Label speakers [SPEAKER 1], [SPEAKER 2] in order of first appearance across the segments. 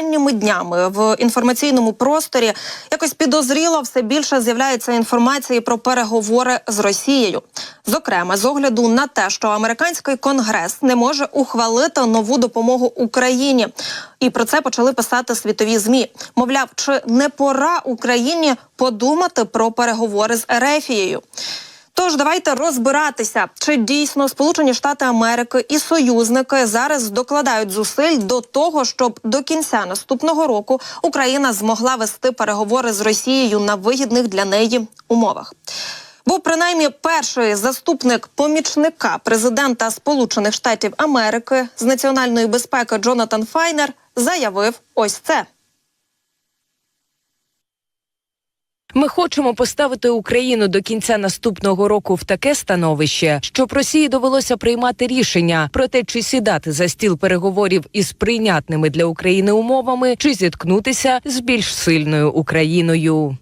[SPEAKER 1] останніми днями в інформаційному просторі якось підозріло все більше з'являється інформації про переговори з Росією. Зокрема, з огляду на те, що американський конгрес не може ухвалити нову допомогу Україні, і про це почали писати світові змі. Мовляв, чи не пора Україні подумати про переговори з Ерефією? Тож давайте розбиратися, чи дійсно Сполучені Штати Америки і союзники зараз докладають зусиль до того, щоб до кінця наступного року Україна змогла вести переговори з Росією на вигідних для неї умовах. Бо принаймні перший заступник помічника президента Сполучених Штатів Америки з національної безпеки Джонатан Файнер заявив ось це.
[SPEAKER 2] Ми хочемо поставити Україну до кінця наступного року в таке становище, щоб Росії довелося приймати рішення про те, чи сідати за стіл переговорів із прийнятними для України умовами, чи зіткнутися з більш сильною Україною.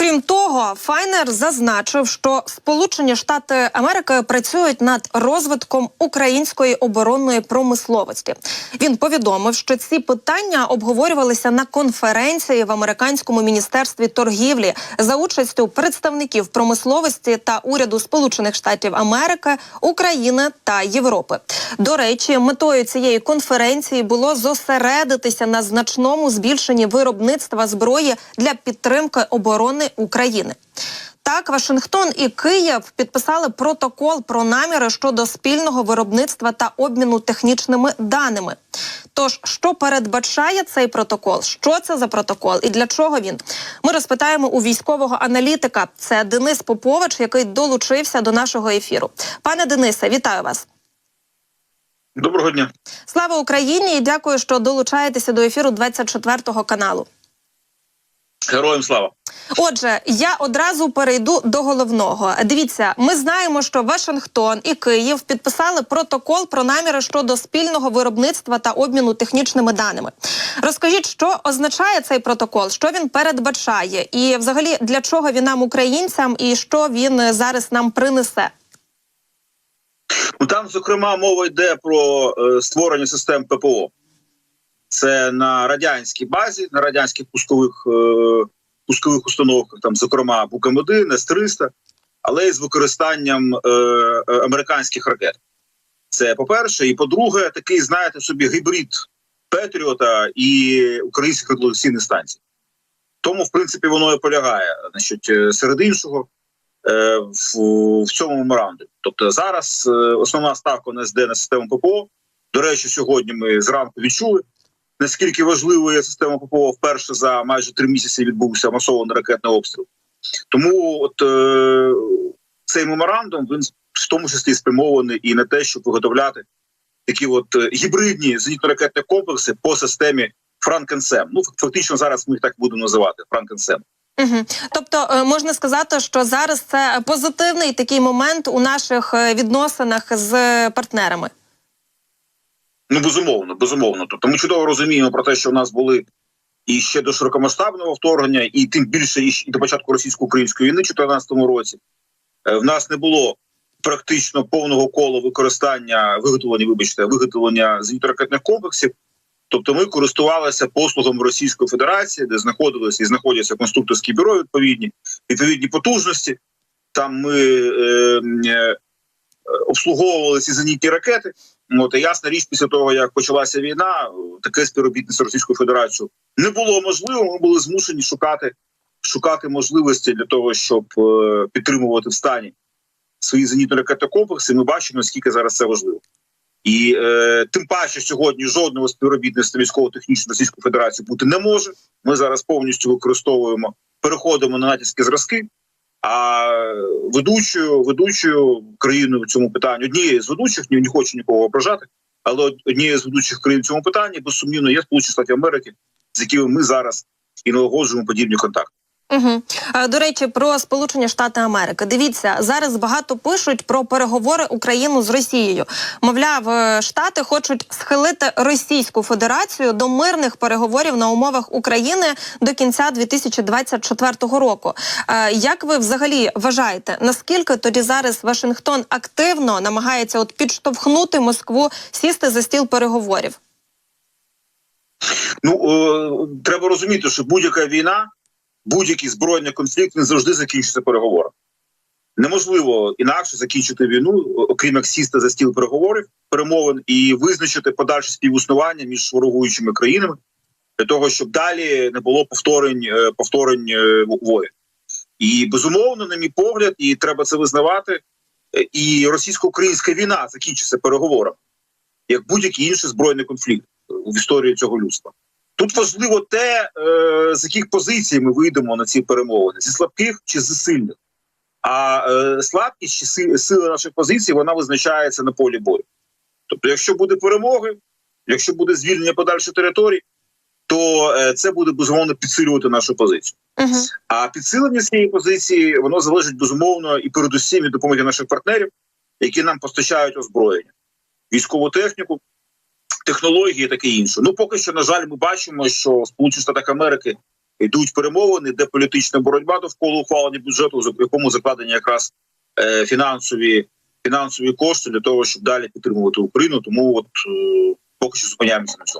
[SPEAKER 1] Крім того, Файнер зазначив, що Сполучені Штати Америки працюють над розвитком української оборонної промисловості. Він повідомив, що ці питання обговорювалися на конференції в американському міністерстві торгівлі за участю представників промисловості та уряду Сполучених Штатів Америки, України та Європи. До речі, метою цієї конференції було зосередитися на значному збільшенні виробництва зброї для підтримки оборони України. Так, Вашингтон і Київ підписали протокол про наміри щодо спільного виробництва та обміну технічними даними. Тож, що передбачає цей протокол? Що це за протокол і для чого він? Ми розпитаємо у військового аналітика. Це Денис Попович, який долучився до нашого ефіру. Пане Денисе, вітаю вас.
[SPEAKER 3] Доброго дня.
[SPEAKER 1] Слава Україні і дякую, що долучаєтеся до ефіру 24 каналу.
[SPEAKER 3] Героям слава.
[SPEAKER 1] Отже, я одразу перейду до головного. Дивіться, ми знаємо, що Вашингтон і Київ підписали протокол про наміри щодо спільного виробництва та обміну технічними даними. Розкажіть, що означає цей протокол, що він передбачає, і взагалі для чого він нам, українцям, і що він зараз нам принесе.
[SPEAKER 3] Ну там, зокрема, мова йде про е, створення систем ППО. Це на радянській базі, на радянських пускових е, пускових установках, там, зокрема, Букам-1, С-300, але й з використанням е, е, американських ракет. Це по-перше, і по-друге, такий, знаєте, собі гібрид Петріота і українських радіолокаційних станцій. Тому, в принципі, воно і полягає, значить, е, серед іншого. е, В, в цьому меморандумі. Тобто зараз е, основна ставка на СД на систему ППО. До речі, сьогодні ми зранку відчули, наскільки важливою система ППО. Вперше за майже три місяці відбувся масований ракетний обстріл. Тому от е, цей меморандум він в тому числі спрямований і на те, щоб виготовляти такі от е, гібридні зенітно-ракетні комплекси по системі Франкенсем. Ну фактично зараз ми їх так будемо називати Франкенсем.
[SPEAKER 1] Угу. Тобто е, можна сказати, що зараз це позитивний такий момент у наших е, відносинах з партнерами.
[SPEAKER 3] Ну безумовно, безумовно. Тобто ми чудово розуміємо про те, що в нас були і ще до широкомасштабного вторгнення, і тим більше і, до початку російсько-української війни, в 2014 році. Е, В нас не було практично повного кола використання виготовлення, вибачте, виготовлення зенітно-ракетних комплексів. Тобто, ми користувалися послугами Російської Федерації, де знаходилися і знаходяться конструкторські бюро відповідні, відповідні потужності. Там ми е, е, обслуговували ці зенітні ракети. От і ясна річ, після того як почалася війна, таке співробітництво Російською Федерацією не було можливо. Ми були змушені шукати шукати можливості для того, щоб е, підтримувати в стані свої зенітно-ракетні комплекси. Ми бачимо, наскільки зараз це важливо. І е, тим паче сьогодні жодного співробітництва військово-технічної Російської Федерації бути не може. Ми зараз повністю використовуємо, переходимо на натівські зразки. А ведучою ведучою країною в цьому питанні однією з ведучих ні не хочу нікого ображати, але однією з ведучих країн в цьому питанні безсумнівно є Сполучені Штати Америки, з якими ми зараз і налагоджуємо подібні контакти.
[SPEAKER 1] Угу. До речі, про Сполучені Штати Америки. Дивіться, зараз багато пишуть про переговори Україну з Росією. Мовляв, е, Штати хочуть схилити Російську Федерацію до мирних переговорів на умовах України до кінця 2024 року. Е, Як ви взагалі вважаєте, наскільки тоді зараз Вашингтон активно намагається от підштовхнути Москву сісти за стіл переговорів?
[SPEAKER 3] Ну е, треба розуміти, що будь-яка війна, будь-який збройний конфлікт він завжди закінчиться переговорами. Неможливо інакше закінчити війну, окрім як сісти за стіл переговорів, перемовин і визначити подальше співіснування між ворогуючими країнами для того, щоб далі не було повторень е, повторень е, воїн. І безумовно, на мій погляд, і треба це визнавати. е, І російсько-українська війна закінчиться переговорами, як будь-який інший збройний конфлікт в історії цього людства. Тут важливо те, е, з яких позицій ми вийдемо на ці перемовини: зі слабких чи зі сильних. А е, слабкість чи си- сила наших позицій вона визначається на полі бою. Тобто, якщо буде перемоги, якщо буде звільнення подальшої території, то е, це буде безумовно підсилювати нашу позицію.
[SPEAKER 1] Угу.
[SPEAKER 3] А підсилення цієї позиції воно залежить безумовно і передусім від допомоги наших партнерів, які нам постачають озброєння, військову техніку, технології, таке інше. Ну поки що, на жаль, ми бачимо, що Сполучені Штати Америки йдуть перемовини, де політична боротьба довкола ухвалення бюджету, в якому закладені якраз е, фінансові фінансові кошти для того, щоб далі підтримувати Україну. Тому от е, поки що зупиняємося на цьому.